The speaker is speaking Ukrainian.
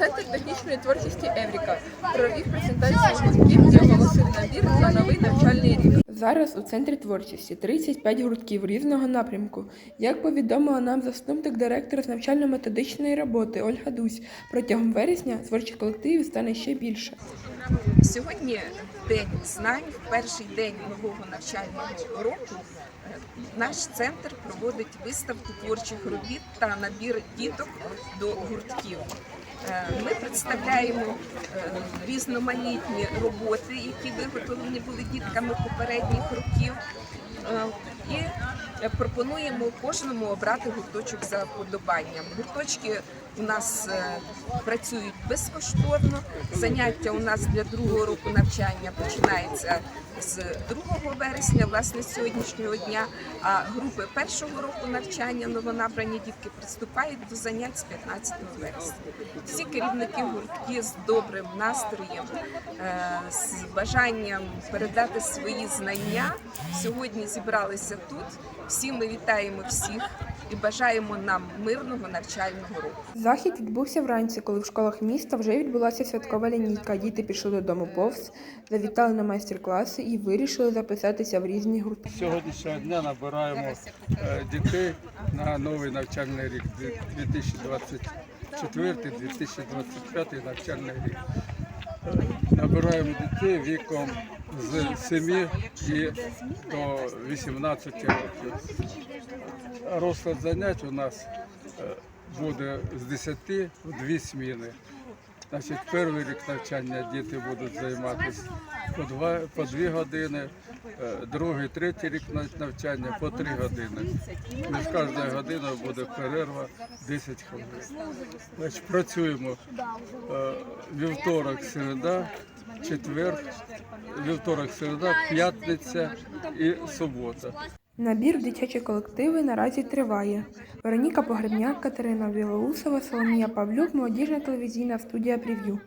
Центр технічної творчості Евріка провів презентацію гуртків і оголосив набір на новий навчальний рік. Зараз у центрі творчості 35 гуртків різного напрямку. Як повідомила нам заступник директора з навчально-методичної роботи Ольга Дусь, протягом вересня творчих колективів стане ще більше. Сьогодні день знань, перший день нового навчального року. е, Наш центр проводить виставку творчих робіт та набір діток до гуртків. Е, Ми представляємо е, різноманітні роботи, які виготовлені були дітками попередніх років. Е, І е, пропонуємо кожному обрати гурточок за вподобанням. Гурточки у нас е, працюють безкоштовно. Заняття у нас для другого року навчання починається з 2 вересня, власне, з сьогоднішнього дня. А групи першого року навчання новонабрані дітки приступають до занять з 15 вересня. Всі керівники гуртки з добрим настроєм, з бажанням передати свої знання сьогодні зібралися тут. Всі ми вітаємо всіх і бажаємо нам мирного навчального року. Захід відбувся вранці, коли в школах міста вже відбулася святкова лінійка. Діти пішли додому повз, завітали на майстер-класи і вирішили записатися в різні гуртки. Сьогоднішнього дня набираємо е, дітей на новий навчальний рік 2024-2025 навчальний рік. Набираємо дітей віком з 7 і до 18 років. Розклад занять у нас е, буде з 10 в 2 зміни. Значить, перший рік навчання діти будуть займатися по два по дві години, е, другий, третій рік навчання по три години. Між кожною годиною буде перерва 10 хвилин. Значить, працюємо е, вівторок, середа, четвер, вівторок, середа, п'ятниця і субота. Набір в дитячі колективи наразі триває. Вероніка Погребняк, Катерина Білоусова, Соломія Павлюк, молодіжна телевізійна студія Прев'ю.